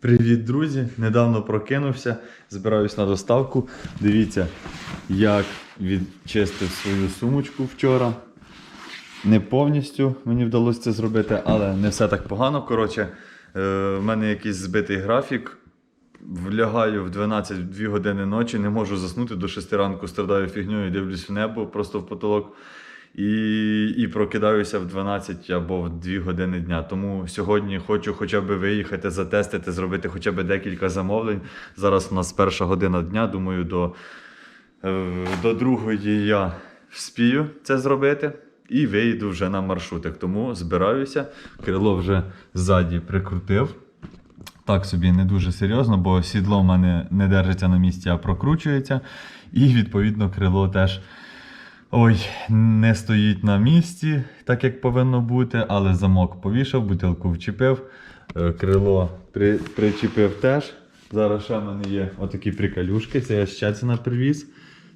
Привіт, друзі! Недавно прокинувся, збираюсь на доставку. Дивіться, як відчистив свою сумочку вчора. Не повністю мені вдалося це зробити, але не все так погано. Коротше, е, в мене якийсь збитий графік. Влягаю в 12-2 години ночі, не можу заснути до 6 ранку, страдаю фігньою, дивлюсь в небо, просто в потолок. І, і прокидаюся в 12 або в 2 години дня. Тому сьогодні хочу хоча б виїхати, затестити, зробити хоча б декілька замовлень. Зараз у нас перша година дня. Думаю, до, е, до другої я вспію це зробити і вийду вже на маршрутик. Тому збираюся. Крило вже ззаді прикрутив. Так собі не дуже серйозно, бо сідло в мене не держиться на місці, а прокручується. І відповідно крило теж ой, не стоїть на місці, так як повинно бути, але замок повішав, бутилку вчепив, е, крило при, причепив теж. Зараз ще в мене є отакі приколюшки, це я з Щецина привіз.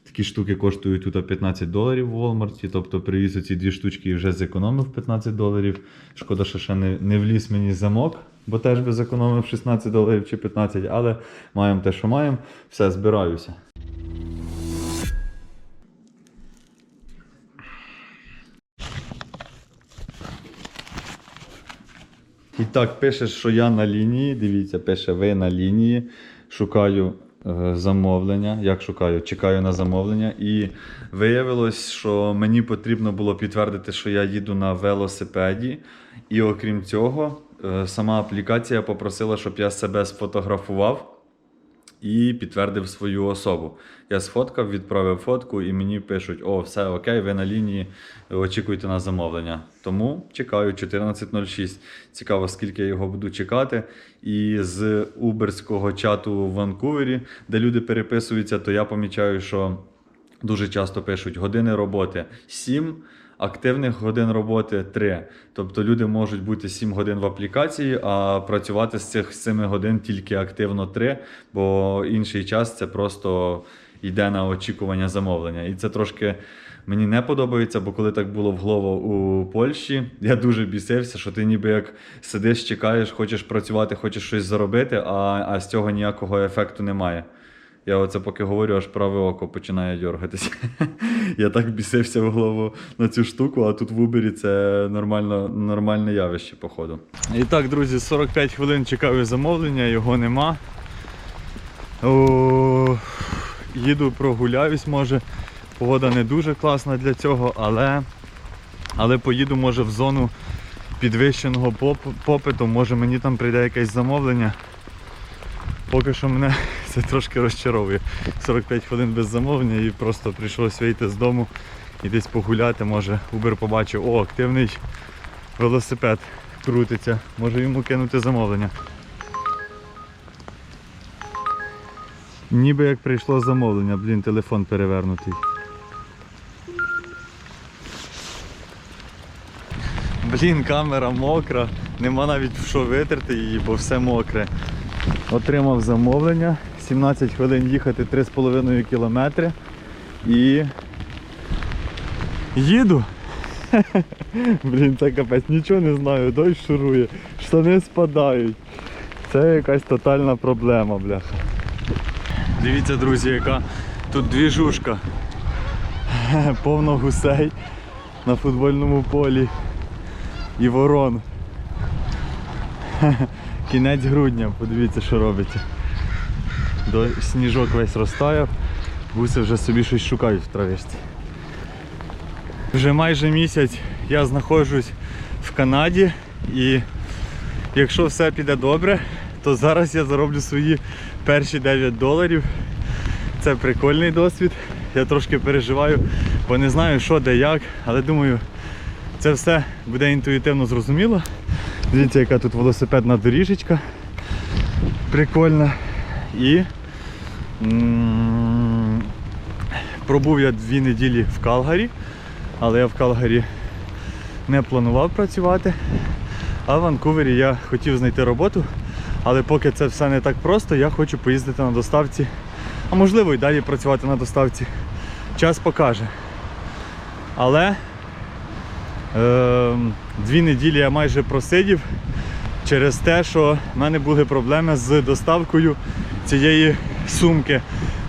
Такі штуки коштують тут 15 доларів в Walmart, тобто привіз оці дві штучки і вже зекономив 15 доларів. Шкода, що ще не, не вліз мені замок, бо теж би зекономив 16 доларів чи 15, але маємо те, що маємо. Все, збираюся. І так, пише, що я на лінії. Дивіться, пише ви на лінії. Шукаю е, замовлення. Як шукаю? Чекаю на замовлення. І виявилось, що мені потрібно було підтвердити, що я їду на велосипеді. І окрім цього, е, сама аплікація попросила, щоб я себе сфотографував і підтвердив свою особу. Я сфоткав, відправив фотку, і мені пишуть: о, все окей, ви на лінії, очікуйте на замовлення. Тому чекаю 14.06. Цікаво, скільки я його буду чекати. І з уберського чату в Ванкувері, де люди переписуються, то я помічаю, що дуже часто пишуть години роботи 7. Активних годин роботи 3. Тобто люди можуть бути 7 годин в аплікації, а працювати з цих 7 годин тільки активно 3, бо інший час це просто йде на очікування замовлення. І це трошки мені не подобається, бо коли так було в Глово у Польщі, я дуже бісився, що ти ніби як сидиш, чекаєш, хочеш працювати, хочеш щось заробити, а, а з цього ніякого ефекту немає. Я оце поки говорю, аж праве око починає дергатися. Я так бісився в голову на цю штуку, а тут в Убері це нормально, нормальне явище, походу. І так, друзі, 45 хвилин чекаю замовлення, його нема. О, їду прогуляюсь, може. Погода не дуже класна для цього, але, але поїду, може, в зону підвищеного поп- попиту, може мені там прийде якесь замовлення. Поки що мене це трошки розчаровує. 45 хвилин без замовлення і просто прийшлося вийти з дому і десь погуляти. Може Uber побачив, о, активний велосипед крутиться. Може йому кинути замовлення. Ніби як прийшло замовлення, блін, телефон перевернутий. Блін, камера мокра, нема навіть в що витерти її, бо все мокре. Отримав замовлення, 17 хвилин їхати 3,5 кілометри і їду. Блін, це капець, нічого не знаю, дощ шурує, штани спадають. Це якась тотальна проблема, бляха. Дивіться, друзі, яка тут двіжушка. Повно гусей на футбольному полі і ворон. Кінець грудня, подивіться, що робиться. До сніжок весь розтаяв, гуси вже собі щось шукають в травичці. Вже майже місяць я знаходжусь в Канаді і якщо все піде добре, то зараз я зароблю свої перші 9 доларів. Це прикольний досвід. Я трошки переживаю, бо не знаю, що де як, але думаю, це все буде інтуїтивно зрозуміло. Дивіться, яка тут велосипедна доріжечка. Прикольна. І пробув я дві неділі в Калгарі, але я в Калгарі не планував працювати. А в Ванкувері я хотів знайти роботу, але поки це все не так просто, я хочу поїздити на доставці. А можливо і далі працювати на доставці. Час покаже. Але Ем, Дві неділі я майже просидів. через те, що в мене були проблеми з доставкою цієї сумки,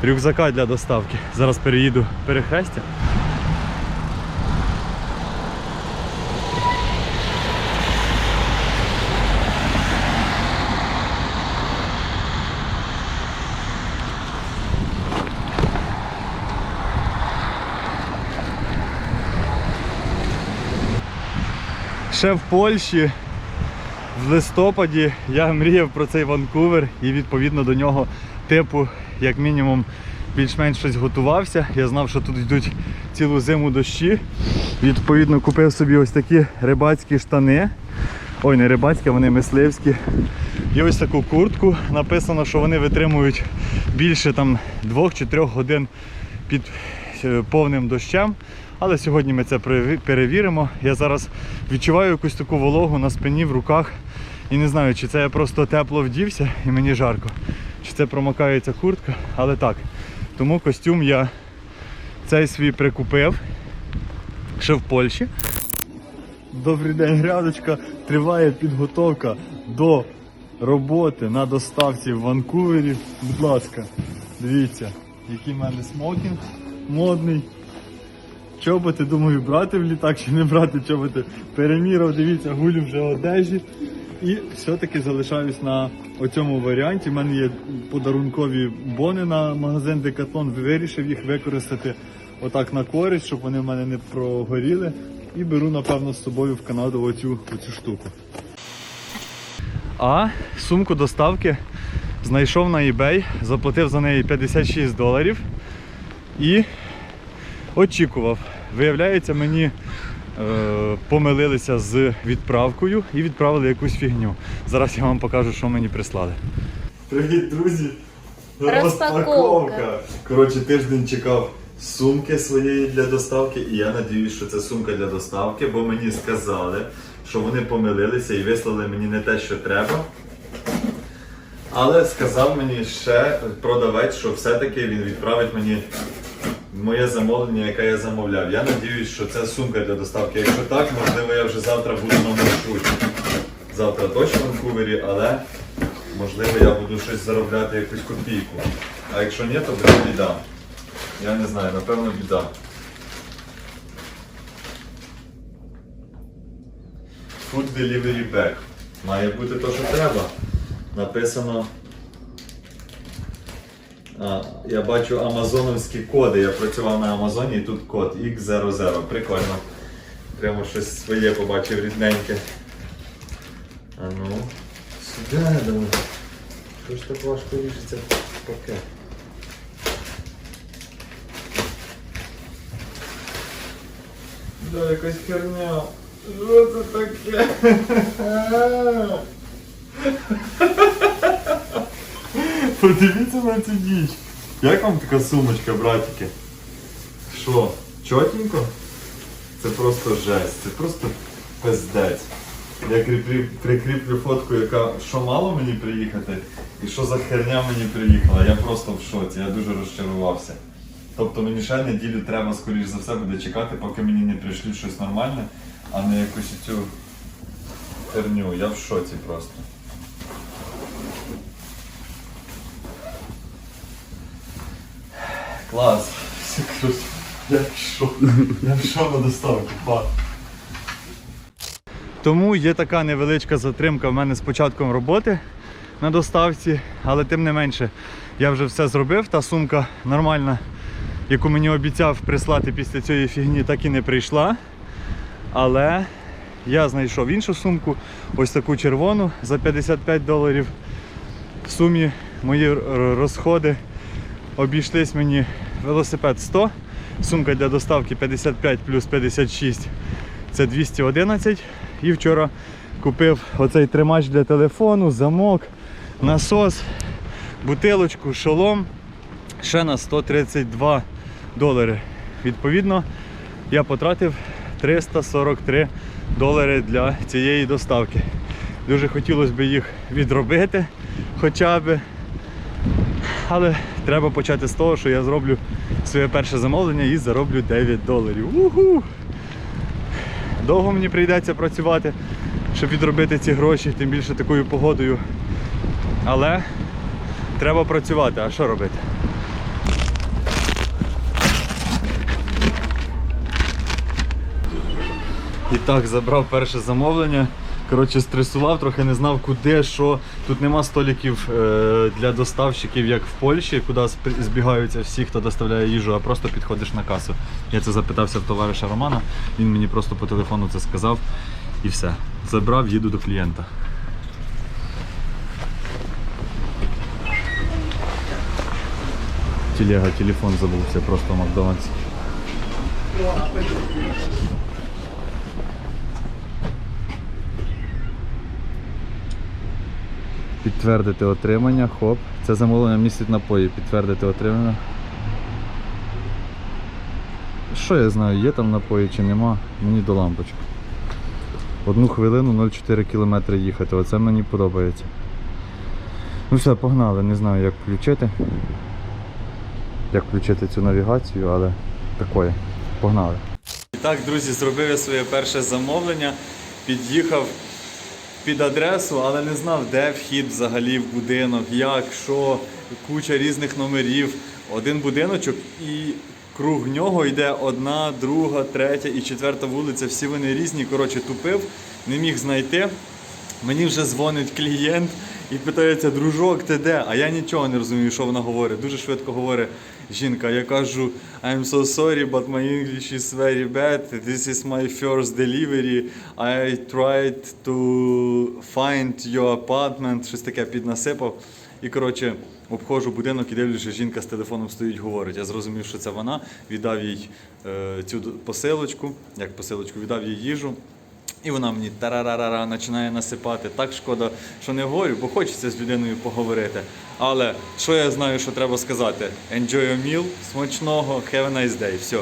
рюкзака для доставки. Зараз переїду перехрестя. Ще в Польщі в листопаді я мріяв про цей Ванкувер і відповідно до нього, типу, як мінімум, більш-менш щось готувався. Я знав, що тут йдуть цілу зиму дощі. Відповідно, купив собі ось такі рибацькі штани. Ой, не рибацькі, вони мисливські. І ось таку куртку. Написано, що вони витримують більше там 2 чи 3 годин під е, повним дощем. Але сьогодні ми це перевіримо. Я зараз відчуваю якусь таку вологу на спині, в руках. І не знаю, чи це я просто тепло вдівся і мені жарко, чи це промокається куртка, але так. Тому костюм я цей свій прикупив ще в Польщі. Добрий день, грядочка. Триває підготовка до роботи на доставці в Ванкувері. Будь ласка, дивіться, який в мене смокінг модний. Чоботи, думаю, брати в літак чи не брати чоботи. Переміряв, дивіться, гулю вже одежі. І все-таки залишаюсь на оцьому варіанті. У мене є подарункові бони на магазин Decathlon. Вирішив їх використати отак на користь, щоб вони в мене не прогоріли. І беру, напевно, з собою в Канаду оцю, оцю штуку. А сумку доставки знайшов на eBay, заплатив за неї 56 доларів і очікував. Виявляється, мені помилилися з відправкою і відправили якусь фігню. Зараз я вам покажу, що мені прислали. Привіт, друзі! Розпаковка. Коротше, тиждень чекав сумки своєї для доставки, і я надіюсь, що це сумка для доставки, бо мені сказали, що вони помилилися і вислали мені не те, що треба. Але сказав мені ще продавець, що все-таки він відправить мені моє замовлення, яке я замовляв. Я надіюсь, що це сумка для доставки. Якщо так, можливо, я вже завтра буду на маршруті. Завтра точно в Ванкувері, але можливо я буду щось заробляти якусь копійку. А якщо ні, то буде біда. Я не знаю, напевно біда. Food Delivery Back. Має бути то, що треба. Написано. Я бачу амазоновські коди. Я працював на Амазоні і тут код X00. Прикольно. Прямо щось своє побачив рідненьке. А ну. Сюди давай. Що ж так важко ріжеться пакет? Да, якась херня. Що це таке? Подивіться на цю діч. Як вам така сумочка, братики? Що, чотенько? Це просто жесть, це просто пиздець. Я прикріплю фотку, яка що мало мені приїхати, і що за херня мені приїхала. Я просто в шоці, я дуже розчарувався. Тобто мені ще неділю треба, скоріш за все, буде чекати, поки мені не прийшлють щось нормальне, а не якусь цю херню. Я в шоці просто. Клас. Все круто. Я пішов. Я пішов на доставку. Па. Тому є така невеличка затримка в мене з початком роботи на доставці, але тим не менше я вже все зробив. Та сумка нормальна, яку мені обіцяв прислати після цієї фігні, так і не прийшла. Але я знайшов іншу сумку, ось таку червону за 55 доларів. В сумі мої розходи обійшлись мені велосипед 100, сумка для доставки 55 плюс 56 це 211. І вчора купив оцей тримач для телефону, замок, насос, бутилочку, шолом ще на 132 долари. Відповідно, я потратив 343 долари для цієї доставки. Дуже хотілося б їх відробити хоча б. Але треба почати з того, що я зроблю своє перше замовлення і зароблю 9 доларів. Уху! Довго мені прийдеться працювати, щоб відробити ці гроші, тим більше такою погодою. Але треба працювати, а що робити? І так, забрав перше замовлення. Коротше, стресував, трохи не знав, куди, що. Тут нема столиків е, для доставщиків, як в Польщі, куди збігаються всі, хто доставляє їжу, а просто підходиш на касу. Я це запитався в товариша Романа, він мені просто по телефону це сказав і все. Забрав, їду до клієнта. Телега, телефон забувся просто Макдональдс. Підтвердити отримання, хоп. Це замовлення містить напої. Підтвердити отримання. Що я знаю, є там напої чи нема, мені до лампочки. Одну хвилину 0,4 км їхати, оце мені подобається. Ну все, погнали, не знаю як включити. Як включити цю навігацію, але такое. Погнали. І так, друзі, зробив я своє перше замовлення. Під'їхав під адресу, але не знав, де вхід взагалі в будинок, як, що, куча різних номерів. Один будиночок і круг нього йде одна, друга, третя і четверта вулиця. Всі вони різні. Коротше, тупив, не міг знайти. Мені вже дзвонить клієнт і питається, дружок, ти де? А я нічого не розумію, що вона говорить. Дуже швидко говорить жінка. Я кажу, I'm so sorry, but my English is very bad. This is my first delivery. I tried to find your apartment. Щось таке піднасипав. І коротше, обходжу будинок і дивлюся, що жінка з телефоном стоїть, говорить. Я зрозумів, що це вона. Віддав їй е, цю посилочку, як посилочку, віддав їй їжу. І вона мені тарарарара починає насипати. Так шкода, що не говорю, бо хочеться з людиною поговорити. Але що я знаю, що треба сказати? Enjoy your meal, смачного, have a nice day. Все.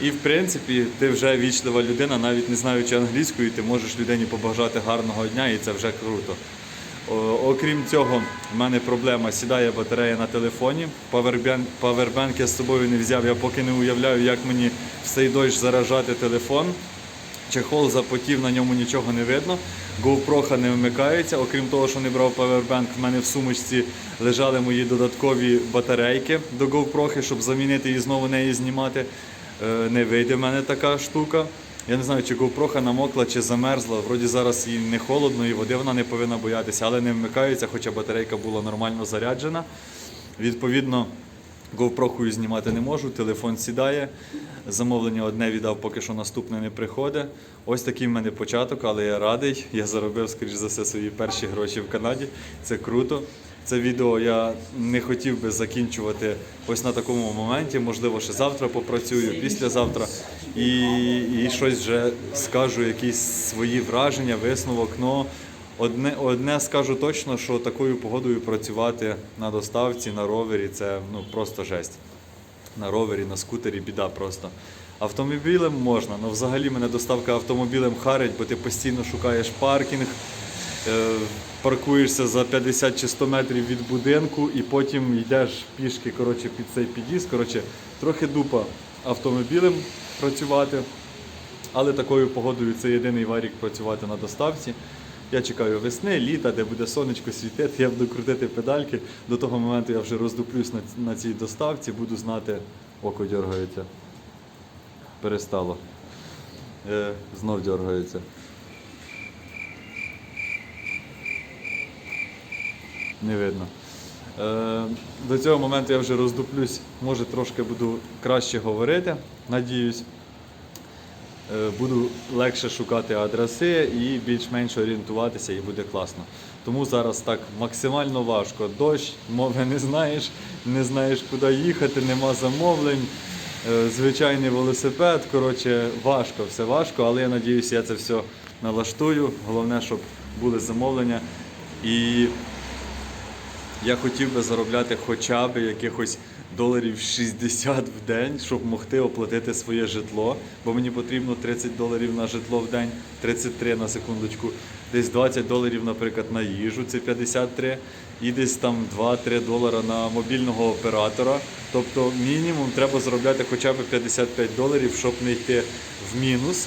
І в принципі, ти вже вічлива людина, навіть не знаючи англійської, ти можеш людині побажати гарного дня, і це вже круто. Окрім цього, в мене проблема сідає батарея на телефоні. Павербен- Павербенк я з собою не взяв. Я поки не уявляю, як мені в цей дощ заражати телефон. Чехол запотів, на ньому нічого не видно. GoPro не вмикається. Окрім того, що не брав павербенк, в мене в сумочці лежали мої додаткові батарейки до GoPro, щоб замінити і знову неї знімати. Е, Не вийде в мене така штука. Я не знаю, чи GoPro намокла, чи замерзла. Вроді зараз їй не холодно, і води вона не повинна боятися, але не вмикається, хоча батарейка була нормально заряджена. Відповідно, GoPro знімати не можу, телефон сідає. Замовлення одне віддав, поки що наступне не приходить. Ось такий в мене початок, але я радий. Я заробив, скоріш за все, свої перші гроші в Канаді. Це круто. Це відео я не хотів би закінчувати ось на такому моменті. Можливо, ще завтра попрацюю, післязавтра. І, і щось вже скажу, якісь свої враження, висновок. Но Одне, одне скажу точно, що такою погодою працювати на доставці, на ровері це ну, просто жесть. На ровері, на скутері біда просто. Автомобілем можна, але взагалі мене доставка автомобілем харить, бо ти постійно шукаєш паркінг, е, паркуєшся за 50 чи 100 метрів від будинку і потім йдеш пішки коротше, під цей під'їзд. Коротше, трохи дупа автомобілем працювати. Але такою погодою це єдиний варік працювати на доставці. Я чекаю весни, літа, де буде сонечко світити, я буду крутити педальки. До того моменту я вже роздуплюсь на, цій доставці, буду знати, око дергається. Перестало. Е, знов дергається. Не видно. Е, до цього моменту я вже роздуплюсь, може трошки буду краще говорити, надіюсь. Е, буду легше шукати адреси і більш-менш орієнтуватися, і буде класно. Тому зараз так максимально важко. Дощ, мови не знаєш, не знаєш, куди їхати, нема замовлень. е, Звичайний велосипед. Коротше, важко, все важко, але я надіюся, я це все налаштую. Головне, щоб були замовлення. І я хотів би заробляти хоча б якихось доларів 60 в день, щоб могти оплатити своє житло, бо мені потрібно 30 доларів на житло в день, 33 на секундочку, десь 20 доларів, наприклад, на їжу, це 53, і десь там 2-3 долара на мобільного оператора. Тобто мінімум треба заробляти хоча б 55 доларів, щоб не йти в мінус.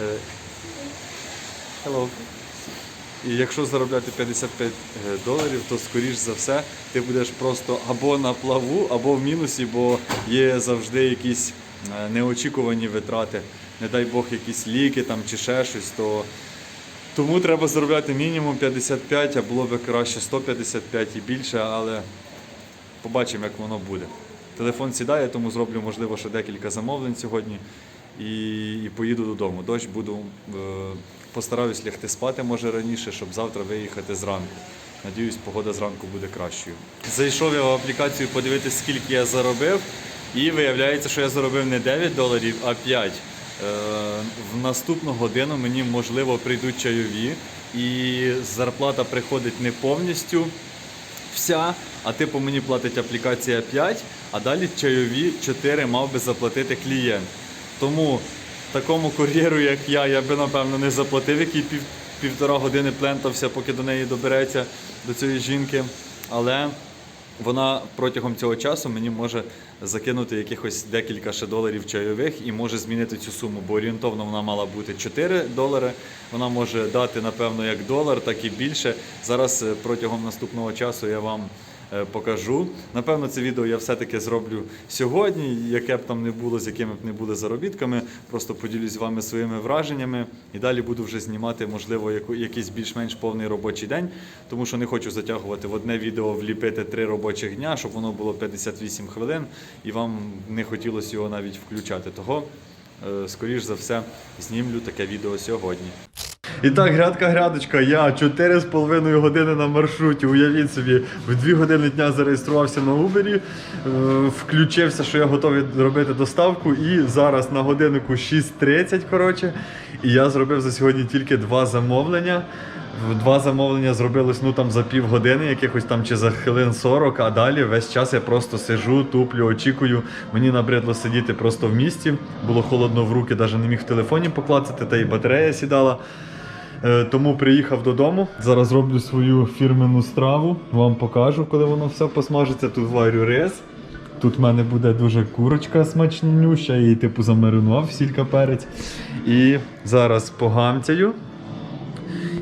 Е, Hello. І якщо заробляти 55 доларів, то скоріш за все ти будеш просто або на плаву, або в мінусі, бо є завжди якісь е, неочікувані витрати. Не дай Бог, якісь ліки там чи ще щось, то тому треба заробляти мінімум 55, а було б краще 155 і більше, але побачимо, як воно буде. Телефон сідає, тому зроблю, можливо, ще декілька замовлень сьогодні і, і поїду додому. Дощ буду е, постараюсь лягти спати може раніше, щоб завтра виїхати зранку. Надіюсь, погода зранку буде кращою. Зайшов я в аплікацію подивитися, скільки я заробив, і виявляється, що я заробив не 9 доларів, а 5. Е, в наступну годину мені можливо прийдуть чайові, і зарплата приходить не повністю вся, а типу мені платить аплікація 5, а далі чайові 4 мав би заплатити клієнт. Тому такому кур'єру, як я, я би напевно не заплатив, який пів, півтора години плентався, поки до неї добереться до цієї жінки. Але вона протягом цього часу мені може закинути якихось декілька ще доларів чайових і може змінити цю суму, бо орієнтовно вона мала бути 4 долари. Вона може дати, напевно, як долар, так і більше. Зараз е, протягом наступного часу я вам покажу. Напевно, це відео я все-таки зроблю сьогодні, яке б там не було, з якими б не були заробітками. Просто поділюсь з вами своїми враженнями і далі буду вже знімати, можливо, якийсь більш-менш повний робочий день, тому що не хочу затягувати в одне відео, вліпити три робочих дня, щоб воно було 58 хвилин, і вам не хотілося його навіть включати. Того, е, скоріш за все, знімлю таке відео сьогодні. І так, грядка грядочка, я 4,5 години на маршруті. Уявіть собі, в 2 години дня зареєструвався на Uber, е, включився, що я готовий робити доставку. І зараз на годиннику 6.30, коротше. І я зробив за сьогодні тільки два замовлення. Два замовлення зробилось ну там за півгодини, якихось там чи за хвилин 40, а далі весь час я просто сижу, туплю, очікую. Мені набридло сидіти просто в місті. Було холодно в руки, навіть не міг в телефоні поклацати, та й батарея сідала. Е, Тому приїхав додому. Зараз зроблю свою фірмену страву. Вам покажу, коли воно все посмажиться. Тут варю рис. Тут в мене буде дуже курочка смачнюща, її типу замаринував, сілька перець. І зараз погамцяю.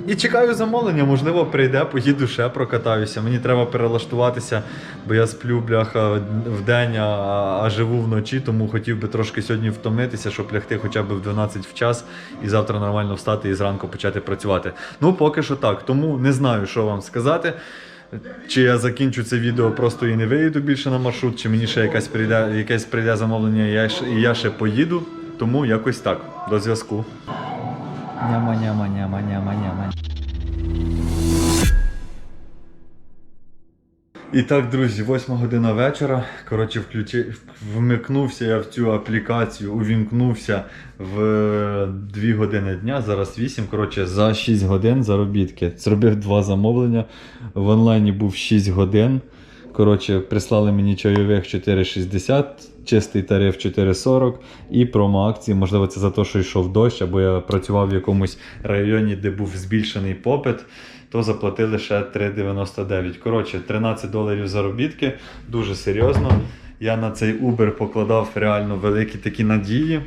І чекаю замовлення, можливо, прийде, поїду ще прокатаюся. Мені треба перелаштуватися, бо я сплю бляха в день, а, а живу вночі, тому хотів би трошки сьогодні втомитися, щоб лягти хоча б в 12 в час і завтра нормально встати і зранку почати працювати. Ну, поки що так. Тому не знаю, що вам сказати. Чи я закінчу це відео просто і не виїду більше на маршрут, чи мені ще якась прийде, якесь прийде замовлення, і я, ще- і я ще поїду. Тому якось так. До зв'язку. Няма, няма, няма, няма, няма. І так, друзі, 8 година вечора. Коротше, включи... вмикнувся я в цю аплікацію, увімкнувся в 2 години дня, зараз 8. Коротше, за 6 годин заробітки. Зробив два замовлення. В онлайні був 6 годин. Коротше, прислали мені чайових 4,60, чистий тариф 4,40 і промо-акції. Можливо, це за те, що йшов дощ, або я працював в якомусь районі, де був збільшений попит то заплатили ще 3,99. Коротше, 13 доларів заробітки, дуже серйозно. Я на цей Uber покладав реально великі такі надії,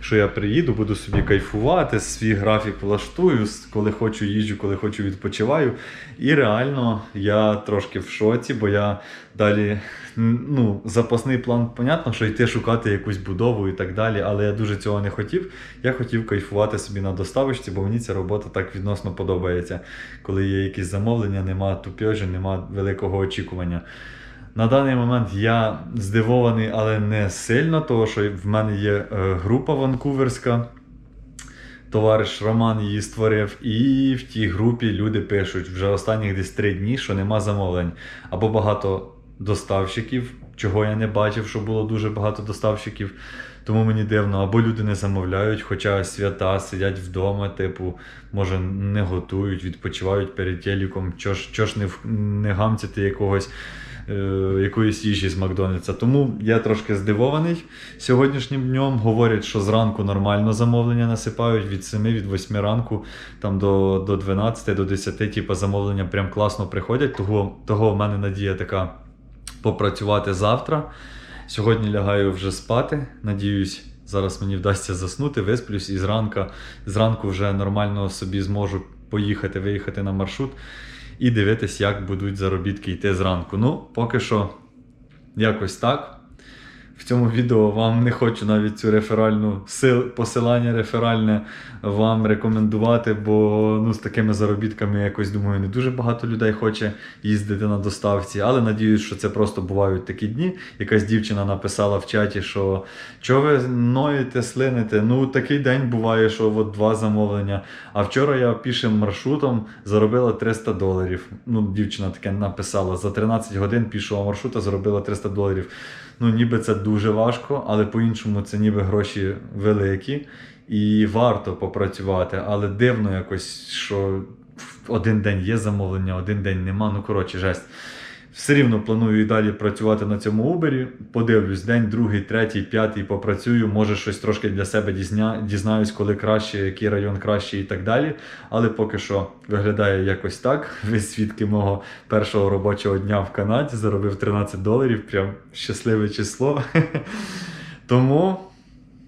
що я приїду, буду собі кайфувати, свій графік влаштую, коли хочу їжджу, коли хочу відпочиваю. І реально я трошки в шоці, бо я далі ну, запасний план, понятно, що йти шукати якусь будову і так далі, але я дуже цього не хотів. Я хотів кайфувати собі на доставочці, бо мені ця робота так відносно подобається. Коли є якісь замовлення, нема тупьожі, нема великого очікування. На даний момент я здивований, але не сильно, тому що в мене є е, група ванкуверська. Товариш Роман її створив, і в тій групі люди пишуть вже останніх десь три дні, що нема замовлень. Або багато доставщиків, чого я не бачив, що було дуже багато доставщиків. Тому мені дивно, або люди не замовляють, хоча свята сидять вдома, типу, може не готують, відпочивають перед телеком, чого ж, чого ж не, не гамцяти якогось якоїсь їжі з Макдональдса. Тому я трошки здивований сьогоднішнім днем. Говорять, що зранку нормально замовлення насипають від 7 від 8 ранку там до, до 12, до 10, типу, замовлення прям класно приходять. Того, того в мене надія така попрацювати завтра. Сьогодні лягаю вже спати. Надіюсь, зараз мені вдасться заснути, висплюсь і зранка, зранку вже нормально собі зможу поїхати, виїхати на маршрут і дивитись, як будуть заробітки йти зранку. Ну, поки що якось так. В цьому відео вам не хочу навіть цю реферальну сил, посилання реферальне вам рекомендувати, бо ну, з такими заробітками якось думаю, не дуже багато людей хоче їздити на доставці. Але надіюсь, що це просто бувають такі дні. Якась дівчина написала в чаті, що чого ви ноєте, слините? Ну такий день буває, що от два замовлення. А вчора я пішим маршрутом заробила 300 доларів. Ну, дівчина таке написала за 13 годин пішого маршрута заробила 300 доларів. Ну, ніби це дуже важко, але по-іншому це ніби гроші великі і варто попрацювати. Але дивно якось, що один день є замовлення, один день нема. Ну, коротше, жесть. Все рівно планую і далі працювати на цьому Uber. Подивлюсь, день, другий, третій, п'ятий попрацюю. Може, щось трошки для себе дізня... дізнаюсь, коли краще, який район краще і так далі. Але поки що виглядає якось так. Ви свідки мого першого робочого дня в Канаді заробив 13 доларів. Прям щасливе число. Тому,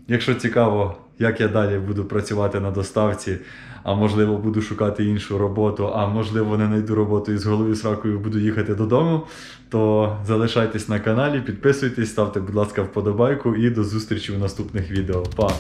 якщо цікаво, як я далі буду працювати на доставці, а можливо буду шукати іншу роботу, а можливо не знайду роботу і з головою сракою буду їхати додому, то залишайтесь на каналі, підписуйтесь, ставте, будь ласка, вподобайку і до зустрічі в наступних відео. Па!